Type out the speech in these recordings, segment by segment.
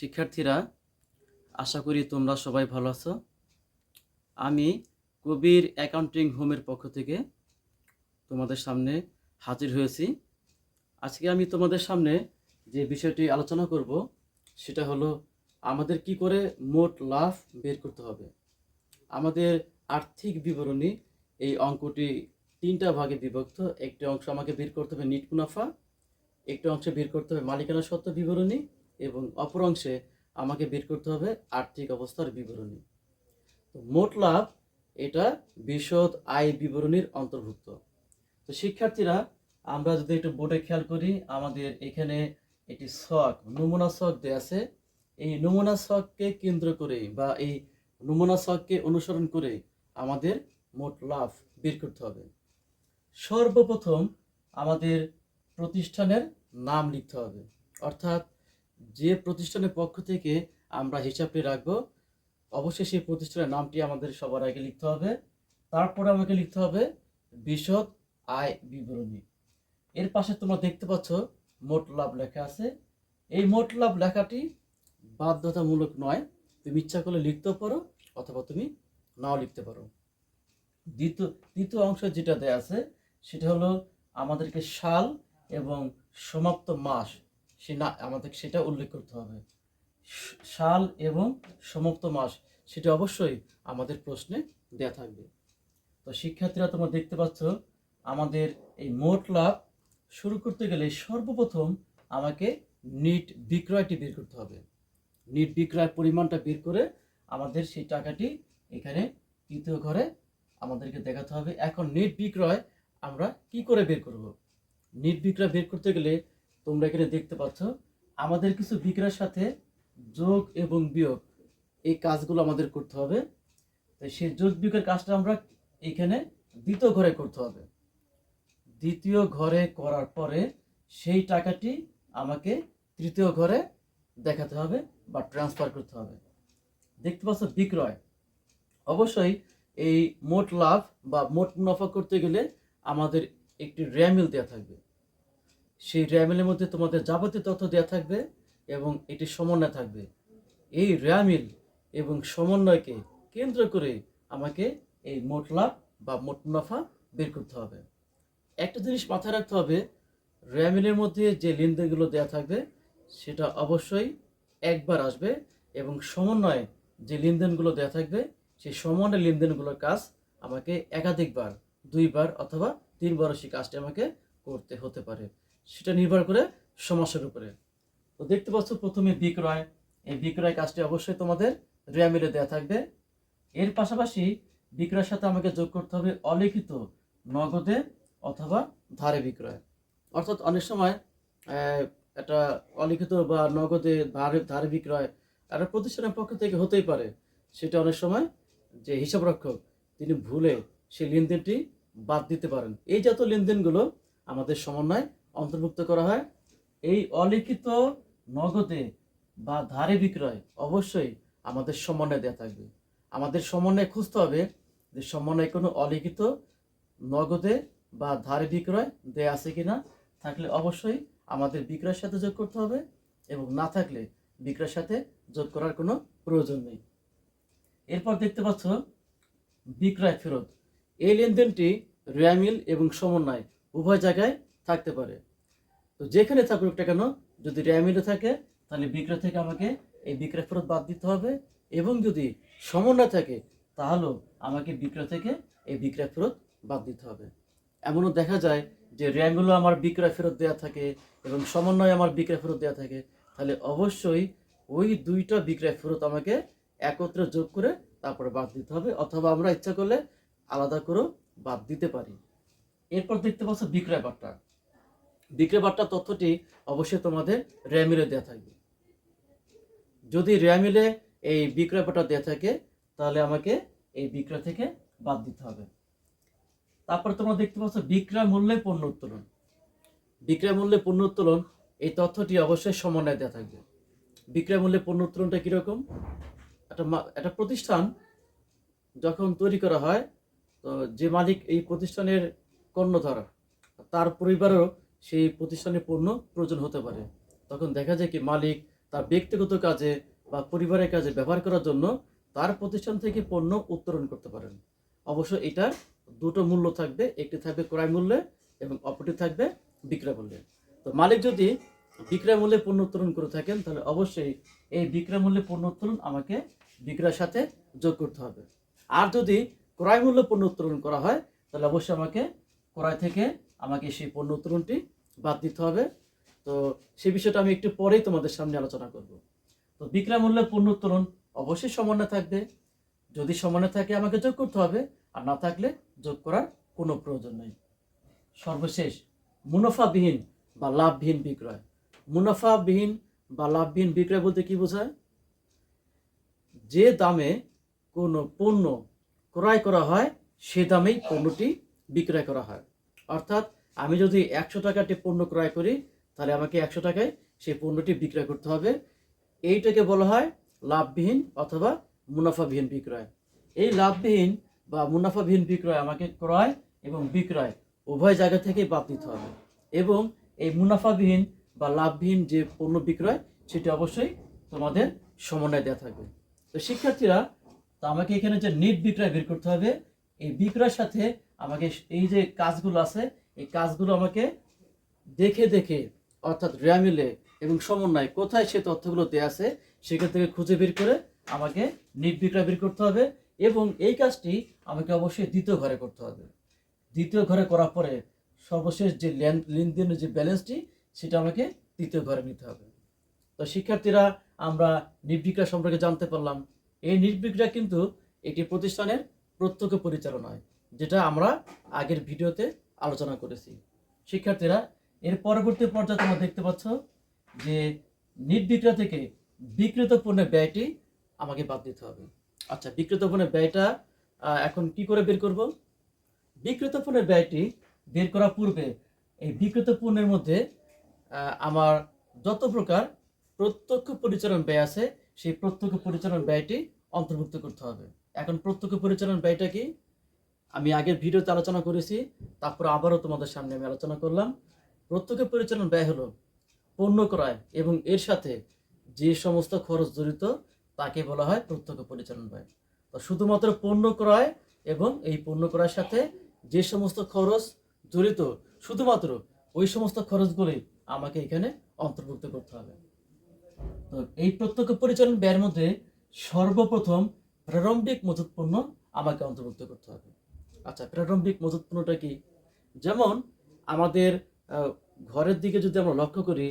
শিক্ষার্থীরা, আশা করি তোমরা সবাই ভালো আছো। আমি কবির অ্যাকাউন্টিং হোমের পক্ষ থেকে তোমাদের সামনে হাজির হয়েছি। আজকে আমি তোমাদের সামনে যে বিষয়টি আলোচনা করব, সেটা হলো আমাদের কি করে মোট লাভ বের করতে হবে। আমাদের আর্থিক বিবরণী, এই অঙ্কটি তিনটা ভাগে বিভক্ত। একটি অংশ আমাকে বের করতে হবে নিট মুনাফা, একটি অংশে বের করতে হবে মালিকানা সত্ত্ব বিবরণী এবং অপর অংশে আমাকে বের করতে হবে আর্থিক অবস্থার বিবরণী। তো মোট লাভ এটা বিশদ আয় বিবরণীর অন্তর্ভুক্ত। তো শিক্ষার্থীরা, আমরা যদি একটু বোর্ডে খেয়াল করি, আমাদের এখানে একটি ছক নমুনা ছক দেয়া আছে। এই নমুনা ছককে কেন্দ্র করে বা এই নমুনা ছককে অনুসরণ করে আমাদের মোট লাভ বের করতে হবে। সর্বপ্রথম আমাদের প্রতিষ্ঠানের নাম লিখতে হবে। অর্থাৎ যে প্রতিষ্ঠানের পক্ষ থেকে আমরা হিসাবটি রাখব, অবশ্যই সেই প্রতিষ্ঠানের নামটি আমাদের সবার আগে লিখতে হবে। তারপরে আমাকে লিখতে হবে, বিশদ আয় বিবরণী। এর পাশে তোমরা দেখতে পাচ্ছ, মোট লাভ লেখা আছে। এই মোট লাভ লেখাটি বাধ্যতামূলক নয়, তুমি ইচ্ছা করলে লিখতেও পারো অথবা তুমি নাও লিখতে পারো। দ্বিতীয় দ্বিতীয় অংশ যেটা দেয়া আছে, সেটা হলো আমাদেরকে সাল এবং সমাপ্ত মাস সে না আমাদের সেটা উল্লেখ করতে হবে। সাল এবং সমাপ্ত মাস, সেটা অবশ্যই আমাদের প্রশ্নে দেয়া থাকবে। তো শিক্ষার্থীরা তোমরা দেখতে পাচ্ছ, আমাদের এই মোট লাভ শুরু করতে গেলে সর্বপ্রথম আমাকে নিট বিক্রয়টি বের করতে হবে। নিট বিক্রয় পরিমাণটা বের করে আমাদের সেই টাকাটি এখানে তৃতীয় ঘরে আমাদেরকে দেখাতে হবে। এখন নেট বিক্রয় আমরা কি করে বের করব? নেট বিক্রয় বের করতে গেলে তোমরা এখানে দেখতে পাচ্ছ। আমাদের কিছু বিক্রয়ের সাথে যোগ এবং বিয়োগ এই কাজগুলো আমাদের করতে হবে। তাই সেই যোগ বিয়োগের কাজটা আমরা এখানে দ্বিতীয় ঘরে করতে হবে। দ্বিতীয় ঘরে করার পরে সেই টাকাটি আমাকে তৃতীয় ঘরে দেখাতে হবে বা ট্রান্সফার করতে হবে। দেখতে পাচ্ছ বিক্রয়। অবশ্যই এই মোট লাভ বা মোট মুনাফা করতে গেলে আমাদের একটি র্যামিল দেওয়া থাকবে। সেই র্যামিলের মধ্যে তোমাদের যাবতীয় তথ্য দেওয়া থাকবে এবং এটি সমন্বয় থাকবে। এই র্যামিল এবং সমন্বয়কে কেন্দ্র করে আমাকে এই মোট লাভ বা মোট মুনাফা বের করতে হবে। একটা জিনিস মাথায় রাখতে হবে, র্যামিলের মধ্যে যে লেনদেনগুলো দেওয়া থাকবে সেটা অবশ্যই একবার আসবে এবং সমন্বয়ে যে লেনদেনগুলো দেওয়া থাকবে সেই সমন্বয় লেনদেনগুলোর কাজ আমাকে একাধিকবার, দুইবার অথবা তিনবারও সেই কাজটি আমাকে করতে হতে পারে। সেটা নির্ভর করে সমস্যার উপরে। তো দেখতে পাচ্ছ প্রথমে বিক্রয়। এই বিক্রয় কাজটি অবশ্যই তোমাদের র্যামিলে দেওয়া থাকবে। এর পাশাপাশি বিক্রয়ের সাথে আমাকে যোগ করতে হবে অলিখিত নগদে অথবা ধারে বিক্রয়। অর্থাৎ অনেক সময় একটা অলিখিত বা নগদে ধারে ধারে বিক্রয় একটা প্রতিষ্ঠানের পক্ষ থেকে হতেই পারে। সেটা অনেক সময় যে হিসাবরক্ষক তিনি ভুলে সেই লেনদেনটি বাদ দিতে পারেন। এই যত লেনদেনগুলো আমাদের সমন্বয় অন্তর্ভুক্ত করা হয়। এই অলিখিত নগদে বা ধারে বিক্রয় অবশ্যই আমাদের সমন্বয় দেওয়া থাকবে। আমাদের সমন্বয় খুঁজতে হবে যে সমন্বয় কোনো অলিখিত নগদে বা ধারে বিক্রয় দেয়া আছে কিনা। থাকলে অবশ্যই আমাদের বিক্রয়ের সাথে যোগ করতে হবে এবং না থাকলে বিক্রয়ের সাথে যোগ করার কোনো প্রয়োজন নেই। এরপর দেখতে পাচ্ছ বিক্রয় ফেরত। এই লেনদেনটি র্যামিল এবং সমন্বয় উভয় জায়গায় থাকতে পারে। তো যেখানে থাকুক কেন, যদি র্যামিলে থাকে, তাহলে বিক্রয় থেকে আমাকে এই বিক্রয় ফেরত বাদ দিতে হবে এবং যদি সমন্বয় থাকে তাহলেও আমাকে বিক্রয় থেকে এই বিক্রয় ফেরত বাদ দিতে হবে। এমনও দেখা যায় যে র্যামগুলো আমার বিক্রয় ফেরত দেওয়া থাকে এবং সমন্বয় আমার বিক্রয় ফেরত দেওয়া থাকে। তাহলে অবশ্যই ওই দুইটা বিক্রয় ফেরত আমাকে একত্রে যোগ করে তারপরে বাদ দিতে হবে, অথবা আমরা ইচ্ছা করলে আলাদা করেও বাদ দিতে পারি। এরপর দেখতে পাচ্ছ বিক্রয় বার্তা বিক্রয় বার্তা তথ্যটি অবশ্যই তোমাদের র্যামিলে দেওয়া থাকবে। যদি র্যামিলে এই বিক্রয় বার্তা দেওয়া থাকে, তাহলে আমাকে এই বিক্রয় থেকে বাদ দিতে হবে। তারপর তোমরা দেখতে পাচ্ছ বিক্রয় মূল্যে পণ্য উত্তোলন। বিক্রয় মূল্যে পণ্য উত্তোলন, এই তথ্যটি অবশ্যই সমন্বয় দেওয়া থাকবে। বিক্রয় মূল্যে পণ্য উত্তোলনটা কীরকম? একটা একটা প্রতিষ্ঠান যখন তৈরি করা হয়, তো যে মালিক এই প্রতিষ্ঠানের কর্ণধার, তার পরিবারেও সেই প্রতিষ্ঠানের পণ্য প্রয়োজন হতে পারে। তখন দেখা যায় কি মালিক তার ব্যক্তিগত কাজে বা পরিবারের কাজে ব্যবহার করার জন্য তার প্রতিষ্ঠান থেকে পণ্য উত্তোলন করতে পারেন। অবশ্য এটার দুটো মূল্য থাকবে, একটি থাকবে ক্রয় মূল্যে এবং অপরটি থাকবে বিক্রয় মূল্যে। তো মালিক যদি বিক্রয় মূল্যে পণ্য উত্তোলন করে থাকেন, তাহলে অবশ্যই এই বিক্রয় মূল্যে পণ্য উত্তোলন আমাকে বিক্রয়ের সাথে যোগ করতে হবে। আর যদি ক্রয় মূল্যে পণ্য উত্তোলন করা হয়, তাহলে অবশ্যই আমাকে ক্রয় থেকে আমাকে সেই পণ্য উত্তোলনটি বাদ দিতে হবে। তো সেই বিষয়টা আমি একটু পরেই তোমাদের সামনে আলোচনা করব। তো বিক্রয় মূল্যে পণ্য উত্তোলন অবশ্যই সমান্য থাকবে। যদি সমান্য থাকে, আমাকে যোগ করতে হবে। আর না থাকলে যোগ করার কোনো প্রয়োজন নেই। সর্বশেষ, মুনাফাবিহীন বা লাভবিহীন বিক্রয়। মুনাফাবিহীন বা লাভবিহীন বিক্রয় বলতে কি বোঝায়? যে দামে কোনো পণ্য ক্রয় করা হয়, সে দামেই পণ্যটি বিক্রয় করা হয়। অর্থাৎ আমি যদি একশো টাকাটি পণ্য ক্রয় করি, তাহলে আমাকে একশো টাকায় সেই পণ্যটি বিক্রয় করতে হবে। এইটাকে বলা হয় লাভবিহীন অথবা মুনাফাবিহীন বিক্রয়। এই লাভবিহীন বা মুনাফাবিহীন বিক্রয় আমাকে ক্রয় এবং বিক্রয় উভয় জায়গা থেকেই বাদ দিতে হবে। এবং এই মুনাফাবিহীন বা লাভবিহীন যে পণ্য বিক্রয়, সেটি অবশ্যই তোমাদের সমন্বয় দেওয়া থাকবে। তো শিক্ষার্থীরা, তো আমাকে এখানে যে নিট বিক্রয় বের করতে হবে, এই বিক্রয়ের সাথে আমাকে এই যে কাজগুলো আছে, এই কাজগুলো আমাকে দেখে দেখে, অর্থাৎ র্যামিলে এবং সমন্বয় কোথায় সে তথ্যগুলো দেওয়া আছে সেখান থেকে খুঁজে বের করে আমাকে নিট বের করতে হবে এবং এই কাজটি আমাকে অবশ্যই দ্বিতীয় ঘরে করতে হবে। দ্বিতীয় ঘরে করার পরে সর্বশেষ যে লেন- লেনদেনের যে ব্যালেন্সটি, সেটা আমাকে তৃতীয় ঘরে নিতে হবে। তো শিক্ষার্থীরা, আমরা নির্বিক্রয় সম্পর্কে জানতে পারলাম। এই নির্বিক্রয় কিন্তু একটি প্রতিষ্ঠানের প্রত্যক্ষ পরিচালনায় যেটা আমরা আগের ভিডিওতে আলোচনা করেছি। শিক্ষার্থীরা, এর পরবর্তী পর্যায়ে তোমরা দেখতে পাচ্ছ যে নির্বিক্রয় থেকে বিক্রিত পণ্যের ব্যয়টি আমাকে বাদ দিতে হবে। আচ্ছা বিক্রিত পণ্যের ব্যয়টা এখন কি করে বের করব? বিক্রিত পণ্যের ব্যয়টি বের করার পূর্বে এই বিক্রিত পণ্যের মধ্যে আমার যত প্রকার প্রত্যক্ষ পরিচালন ব্যয় আছে, সেই প্রত্যক্ষ পরিচালন ব্যয়টি অন্তর্ভুক্ত করতে হবে। এখন প্রত্যক্ষ পরিচালন ব্যয়টা কি? আমি আগের ভিডিওতে আলোচনা করেছি, তারপর আবারও তোমাদের সামনে আমি আলোচনা করলাম। প্রত্যক্ষ পরিচালন ব্যয় হলো পণ্য ক্রয় এবং এর সাথে যে সমস্ত খরচ জড়িত তাকে বলা হয় প্রত্যক্ষ পরিচালন ব্যয়। তো শুধুমাত্র পণ্য ক্রয় এবং এই পণ্য ক্রয়ের সাথে যে সমস্ত খরচ জড়িত, শুধুমাত্র ওই সমস্ত খরচগুলি আমাকে এখানে অন্তর্ভুক্ত করতে হবে। তো এই প্রত্যক্ষ পরিচালন ব্যয়ের মধ্যে সর্বপ্রথম প্রারম্ভিক মজুত পণ্য আমাকে অন্তর্ভুক্ত করতে হবে। আচ্ছা প্রারম্ভিক মজুত পণ্যটা কি? যেমন আমাদের ঘরের দিকে যদি আমরা লক্ষ্য করি,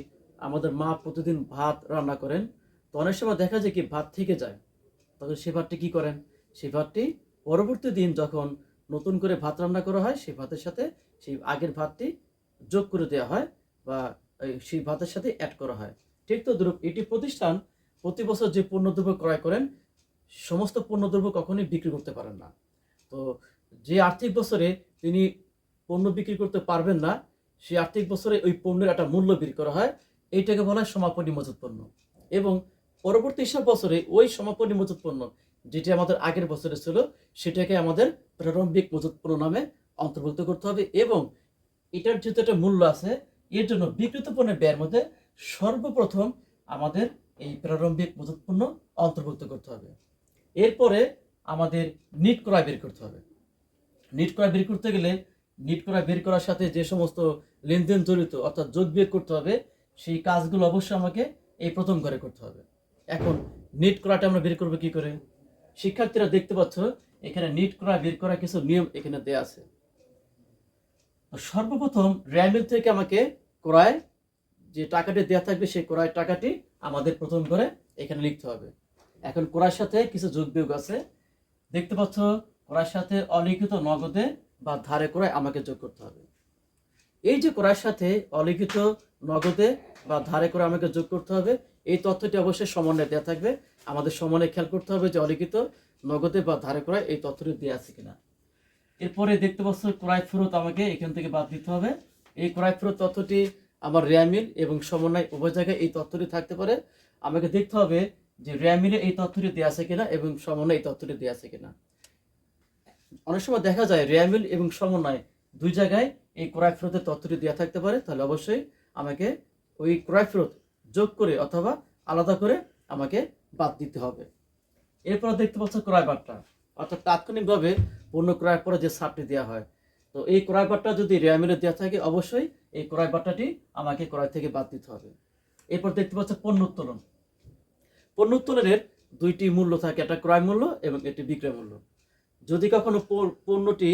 আমাদের মা প্রতিদিন ভাত রান্না করেন, তো অনেক সময় দেখা যায় কি ভাত থেকে যায়। তখন সে ভাতটি কি করেন? সে ভাতটি পরবর্তী দিন যখন নতুন করে ভাত রান্না করা হয় সেই ভাতের সাথে সেই আগের ভাতটি যোগ করে দেওয়া হয় বা সেই ভাতের সাথে অ্যাড করা হয়। ঠিক তো দ্রব্য এটি প্রতিষ্ঠান প্রতি বছর যে পণ্যদ্রব্য ক্রয় করেন, সমস্ত পণ্যদ্রব্য কখনোই বিক্রি করতে পারেন না। তো যে আর্থিক বছরে তিনি পণ্য বিক্রি করতে পারবেন না, সেই আর্থিক বছরে ওই পণ্যের একটা মূল্য বের করা হয়। এইটাকে বলা হয় সমাপনী মজুত পণ্য। এবং পরবর্তী সব বছরে ওই সমাপনী মজুত পণ্য যেটি আমাদের আগের বছরে ছিল, সেটাকে আমাদের প্রারম্ভিক মজুত পণ্য নামে অন্তর্ভুক্ত করতে হবে এবং এটার যেহেতু একটা মূল্য আছে, এর জন্য বিকৃত পণ্যের ব্যয়ের মধ্যে সর্বপ্রথম আমাদের এই প্রারম্ভিক মজুত পণ্য অন্তর্ভুক্ত করতে হবে। এরপরে আমাদের নিট ক্রয় বের করতে হবে। নিট করা, বের করতে গেলে নিট করা, বের করার সাথে যে সমস্ত লেনদেন জড়িত, অর্থাৎ যোগ, বিয়োগ করতে হবে, সেই কাজগুলো অবশ্যই আমাকে এই প্রথম ঘরে করতে হবে। এখন নিট করাটা আমরা বের করব কি করে? শিক্ষার্থীরা দেখতে পাচ্ছ, এখানে নিট করা, বের করা কিছু নিয়ম এখানে দেয়া আছে। সর্বপ্রথম র্যামিল থেকে আমাকে ক্রয়, যে টাকাটি দেওয়া থাকবে, সেই ক্রয় টাকাটি আমাদের প্রথম করে এখানে লিখতে হবে। এখন ক্রয়ের সাথে কিছু যোগ, বিয়োগ আছে। দেখতে পাচ্ছ ক্রয়ের সাথে অলিখিত নগদে বা ধারে ক্রয় আমাকে যোগ করতে হবে। এই যে ক্রয়ের সাথে অলিখিত নগদে বা ধারে করে আমাকে যোগ করতে হবে, এই তথ্যটি অবশ্যই সমন্বয়ে দেওয়া থাকবে। আমাদের সমন্বয়ে খেয়াল করতে হবে যে অলিখিত নগদে বা ধারে ক্রয় এই তথ্যটি দেওয়া আছে কিনা। এরপরে দেখতে পাচ্ছ, ক্রয় ফেরত আমাকে এখান থেকে বাদ দিতে হবে। এই ক্রয় ফেরত তথ্যটি আমার র্যামিল এবং সমন্বয় উভয় জায়গায় এই তথ্যটি থাকতে পারে। আমাকে দেখতে হবে যে র্যামিলে এই তথ্যটি দেওয়া আছে কিনা এবং সমন্বয় এই তথ্যটি দেওয়া আছে কিনা। অনেক সময় দেখা যায় র্যামিল এবং সমন্বয় দুই জায়গায় এই ক্রয় ফেরতের তথ্যটি দেওয়া থাকতে পারে, তাহলে অবশ্যই আমাকে ওই ক্রয় ফেরত যোগ করে অথবা আলাদা করে আমাকে বাদ দিতে হবে। এরপর দেখতে পাচ্ছ ক্রয় বার্তা অর্থাৎ তাৎক্ষণিকভাবে পণ্য ক্রয়ের পরে যে ছাড়টি দেওয়া হয়, তো এই ক্রয় বার্তা যদি রেয়ামিলে দেওয়া থাকে, অবশ্যই এই ক্রয় বার্তাটি আমাকে ক্রয় থেকে বাদ দিতে হবে। এরপর দেখতে পাচ্ছ পণ্য উত্তোলন। পণ্য উত্তোলনের দুইটি মূল্য থাকে, একটা ক্রয় মূল্য এবং একটি বিক্রয় মূল্য। যদি কখনো পণ্যটি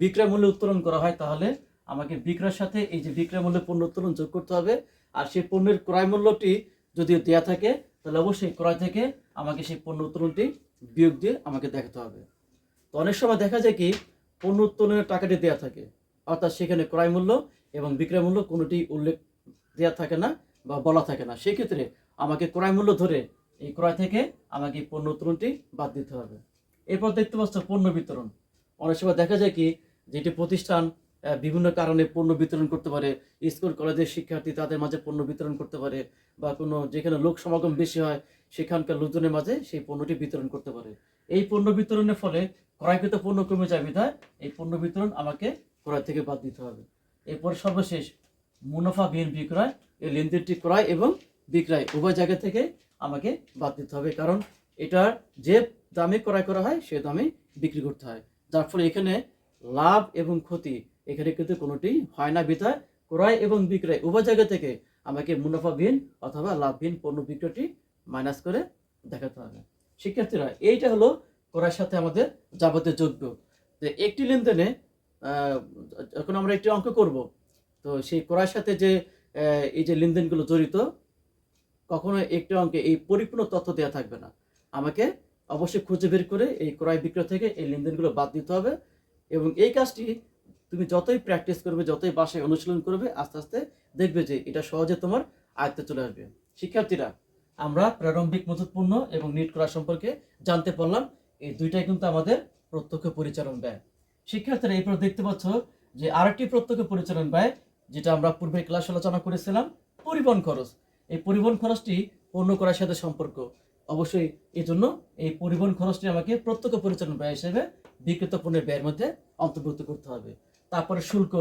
বিক্রয় মূল্যে উত্তোলন করা হয়, তাহলে আমাকে বিক্রয়ের সাথে এই যে বিক্রয় মূল্যে পণ্য উত্তোলন যোগ করতে হবে। আর সেই পণ্যের ক্রয় মূল্যটি যদি দেওয়া থাকে, তাহলে অবশ্যই ক্রয় থেকে আমাকে সেই পণ্য উত্তোলনটি বিয়োগ দিয়ে আমাকে দেখাতে হবে। তো অনেক সময় দেখা যায় কি, পণ্য উত্তোলনের টাকাটি দেওয়া থাকে, অর্থাৎ সেখানে ক্রয় মূল্য এবং বিক্রয় মূল্য কোনোটি উল্লেখ দেওয়া থাকে না বা বলা থাকে না। সেক্ষেত্রে আমাকে ক্রয় মূল্য ধরে এই ক্রয় থেকে আমাকে পণ্য উত্তোলনটি বাদ দিতে হবে। এরপর দেখতে পাচ্ছ পণ্য বিতরণ। অনেক সময় দেখা যায় কি যে এটি প্রতিষ্ঠান বিভিন্ন কারণে পণ্য বিতরণ করতে পারে, স্কুল, কলেজের শিক্ষার্থী তাদের মাঝে পণ্য বিতরণ করতে পারে, বা কোনো যেখানে লোক সমাগম বেশি হয়, সেখানকার লোকজনের মাঝে সেই পণ্যটি বিতরণ করতে পারে। এই পণ্য বিতরণের ফলে ক্রয়কৃত পণ্য কমে যাবে বিধায় এই পণ্য বিতরণ আমাকে ক্রয় থেকে বাদ দিতে হবে। এরপর সর্বশেষ, মুনাফা বিহীন বিক্রয় এই লেনদেনটি ক্রয় এবং বিক্রয়, উভয় জায়গা থেকে আমাকে বাদ দিতে হবে। কারণ এটার যে দামে ক্রয় করা হয়, সে দামে বিক্রি করতে হয়। যার ফলে এখানে লাভ এবং ক্ষতি এখানে কিন্তু কোনোটি হয় না। বিধায় ক্রয় এবং বিক্রয় উভয় জায়গা থেকে আমাকে মুনাফাবিহীন অথবা লাভবিহীন পণ্য বিক্রয়টি মাইনাস করে দেখাতে হবে। শিক্ষার্থীরা, এইটা হলো ক্রয়ের সাথে আমাদের যাবতীয় যোগ্য যে একটি লেনদেনে যখন আমরা একটি অঙ্ক করব, তো সেই ক্রয়ের সাথে যে এই যে লেনদেনগুলো জড়িত, কখনো একটি অঙ্কে এই পরিপূর্ণ তথ্য দেওয়া থাকবে না। আমাকে অবশ্যই খুঁজে বের করে এই ক্রয় বিক্রয় থেকে এই লেনদেনগুলো বাদ দিতে হবে এবং এই কাজটি তুমি যতই প্র্যাকটিস করবে, যতই বাসায় অনুশীলন করবে, আস্তে আস্তে দেখবে যে এটা সহজে তোমার আয়ত্তে চলে আসবে। শিক্ষার্থীরা, আমরা প্রারম্ভিক মজুতপূর্ণ এবং নিট করা সম্পর্কে জানতে পারলাম। এই দুইটাই কিন্তু আমাদের প্রত্যক্ষ পরিচালন ব্যয়। শিক্ষার্থীরা, এরপর দেখতে পাচ্ছ যে আরেকটি প্রত্যক্ষ পরিচালন ব্যয়, যেটা আমরা পূর্বে ক্লাস আলোচনা করেছিলাম, পরিবহন খরচ। এই পরিবহন খরচটি পণ্য করার সাথে সম্পর্ক। অবশ্যই এই জন্য এই পরিবহন খরচটি আমাকে প্রত্যক্ষ পরিচালন ব্যয় হিসেবে বিক্রিত পণ্যের ব্যয়ের মধ্যে অন্তর্ভুক্ত করতে হবে। তারপরে শুল্ক,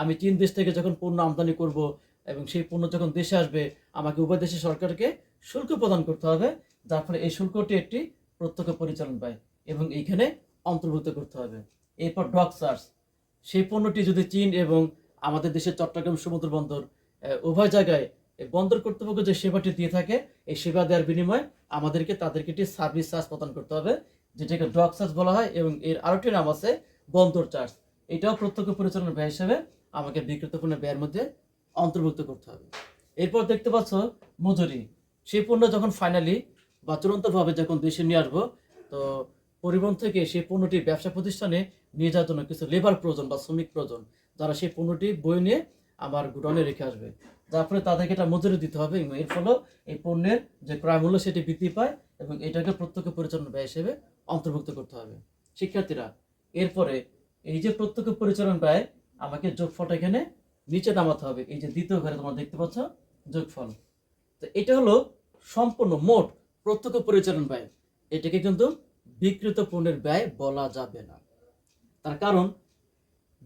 আমি চীন দেশ থেকে যখন পণ্য আমদানি করব এবং সেই পণ্য যখন দেশে আসবে, আমাকে উভয় দেশের সরকারকে শুল্ক প্রদান করতে হবে, যার ফলে এই শুল্কটি একটি প্রত্যক্ষ পরিচালন ব্যয় এবং এইখানে অন্তর্ভুক্ত করতে হবে। এরপর ডক চার্জ সেই পণ্যটি যদি চীন এবং আমাদের দেশের চট্টগ্রাম সমুদ্র বন্দর উভয় জায়গায় বন্দর কর্তৃপক্ষ যে সেবাটি দিয়ে থাকে, এই সেবা দেওয়ার বিনিময়ে আমাদেরকে তাদেরকে একটি সার্ভিস চার্জ প্রদান করতে হবে, যেটাকে ডক চার্জ বলা হয় এবং এর আরেকটি নাম আছে বন্দর চার্জ। এটাও প্রত্যক্ষ পরিচালনা ব্যয় হিসেবে আমাকে বিক্রিত পণ্যের ব্যয়ের মধ্যে অন্তর্ভুক্ত করতে হবে। এরপর দেখতে পাচ্ছ মজুরি। সেই পণ্য যখন ফাইনালি বা চূড়ান্তভাবে যখন দেশে নিয়ে আসব, তো পরিবহন থেকে সেই পণ্যটি ব্যবসা প্রতিষ্ঠানে নিয়ে যাওয়ার জন্য কিছু লেবার প্রয়োজন বা শ্রমিক প্রয়োজন, যারা সেই পণ্যটি বই নিয়ে আমার গুডাউনে রেখে আসবে। যার ফলে তাদেরকে এটা মজুরি দিতে হবে এবং এর ফলে এই পণ্যের যে ক্রয় মূল্য সেটি বৃদ্ধি পায় এবং এটাকে প্রত্যক্ষ পরিচালনা ব্যয় হিসেবে অন্তর্ভুক্ত করতে হবে। শিক্ষার্থীরা, এরপরে এই যে প্রত্যক্ষ পরিচালন ব্যয়, আমাকে যোগফলটা এখানে নিচে নামাতে হবে। এই যে দ্বিতীয় ঘরে তোমরা দেখতে পাচ্ছ যোগফল। তো এটা হলো সম্পূর্ণ মোট প্রত্যক্ষ পরিচালন ব্যয়। এটাকে কিন্তু বিক্রিত পণ্যের ব্যয় বলা যাবে না। তার কারণ,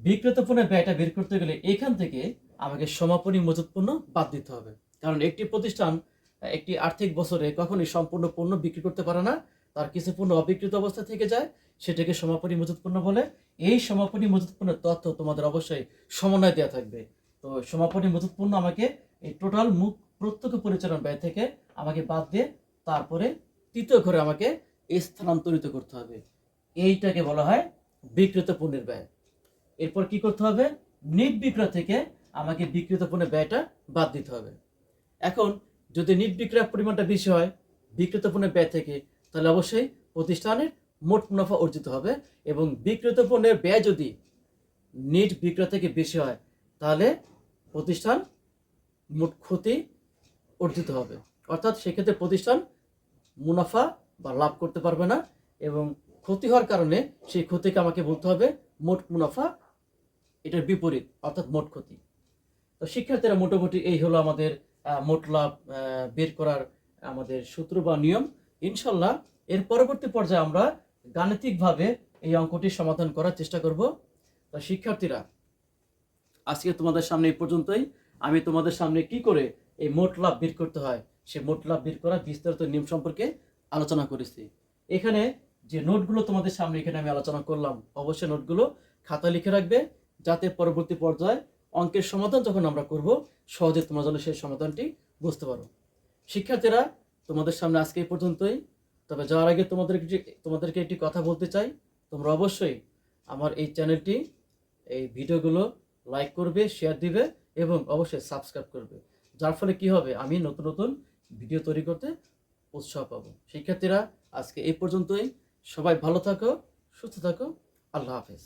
বিক্রিত পণ্যের ব্যয়টা বের করতে গেলে এখান থেকে আমাকে সমাপনী মজুত পণ্য বাদ দিতে হবে। কারণ একটি প্রতিষ্ঠান, একটি আর্থিক বছরে কখনই সম্পূর্ণ পণ্য বিক্রি করতে পারে না। তার কিছু পণ্য অবিকৃত অবস্থা থেকে যায়, সেটাকে সমাপনী মজুত পণ্য বলে। এই সমাপনী মজুত পণ্যের তথ্য তোমাদের অবশ্যই সমন্বয় দেওয়া থাকবে। তো সমাপনী মজুত পণ্য আমাকে এই টোটাল মুখ প্রত্যক্ষ পরিচালন ব্যয় থেকে আমাকে বাদ দিয়ে তারপরে তৃতীয় ঘরে আমাকে স্থানান্তরিত করতে হবে। এইটাকে বলা হয় বিক্রিত পণ্যের ব্যয়। এরপর কি করতে হবে? নিট থেকে আমাকে বিক্রিত পণ্যের ব্যয়টা বাদ দিতে হবে। এখন যদি নিট বিক্রয়ের পরিমাণটা বেশি হয়, বিক্রিত পণ্যের ব্যয় থেকে, তাহলে অবশ্যই প্রতিষ্ঠানের মোট মুনাফা অর্জিত হবে এবং বিক্রিত পণ্যের ব্যয় যদি নিট বিক্রয় থেকে বেশি হয়, তাহলে প্রতিষ্ঠান মোট ক্ষতি অর্জিত হবে। অর্থাৎ সেক্ষেত্রে প্রতিষ্ঠান মুনাফা বা লাভ করতে পারবে না এবং ক্ষতি হওয়ার কারণে সেই ক্ষতিকে আমাকে বলতে হবে মোট মুনাফা, এটার বিপরীত, অর্থাৎ মোট ক্ষতি। তো শিক্ষার্থীরা মোটামুটি এই হলো আমাদের মোট লাভ বের করার আমাদের সূত্র বা নিয়ম। ইনশাল্লাহ এর পরবর্তী পর্যায়ে আমরা গাণিতিকভাবে এই অঙ্কটি সমাধান করার চেষ্টা করব। তো শিক্ষার্থীরা, আজকে তোমাদের সামনে এই পর্যন্তই। আমি তোমাদের সামনে কি করে এই মোট লাভ বের করতে হয়, সে মোট লাভ বের করা বিস্তারিত নিয়ম সম্পর্কে আলোচনা করেছি। এখানে যে নোটগুলো তোমাদের সামনে এখানে আমি আলোচনা করলাম, অবশ্যই নোটগুলো খাতা লিখে রাখবে, যাতে পরবর্তী পর্যায়ে অঙ্কের সমাধান যখন আমরা করব, সহজে তোমরা যেন সেই সমাধানটি বুঝতে পারো। শিক্ষার্থীরা, তোমাদের সামনে আজকে এই পর্যন্তই। তবে যাওয়ার আগে তোমাদের তোমাদেরকে একটি কথা বলতে চাই। তোমরা অবশ্যই আমার এই চ্যানেলটি, এই ভিডিওগুলো লাইক করবে, শেয়ার দিবে এবং অবশ্যই সাবস্ক্রাইব করবে। যার ফলে কি হবে? আমি নতুন নতুন ভিডিও তৈরি করতে উৎসাহ পাবো। শিক্ষার্থীরা, আজকে এই পর্যন্তই। সবাই ভালো থাকো, সুস্থ থাকো। আল্লাহ হাফেজ।